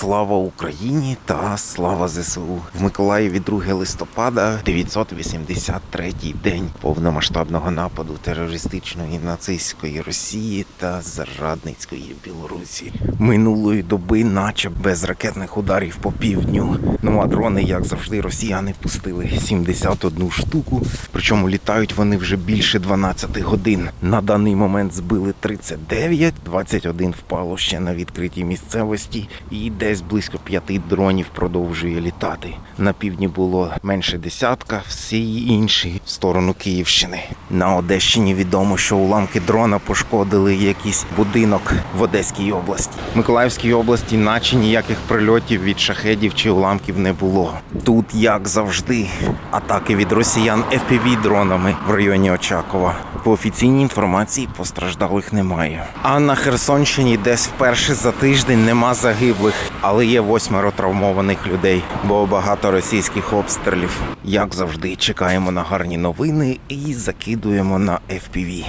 Слава Україні та слава ЗСУ. В Миколаєві 2 листопада, 983 день повномасштабного нападу терористичної нацистської Росії та зрадницької Білорусі. Минулої доби, наче без ракетних ударів по півдню. Ну а дрони, як завжди, росіяни пустили 71 штуку. Причому літають вони вже більше 12 годин. На даний момент збили 39, 21 впало ще на відкритій місцевості, і десь близько п'яти дронів продовжує літати. На півдні було менше десятка, всі інші в сторону Київщини. На Одещині відомо, що уламки дрона пошкодили якийсь будинок в Одеській області. В Миколаївській області, наче ніяких прильотів від шахедів чи уламків не було. Тут, як завжди, атаки від росіян fpv дронами в районі Очакова. По офіційній інформації постраждалих немає. А на Херсонщині десь вперше за тиждень нема загиблих, але є восьмеро травмованих людей, бо багато російських обстрілів. Як завжди, чекаємо на гарні новини і закидуємо на FPV.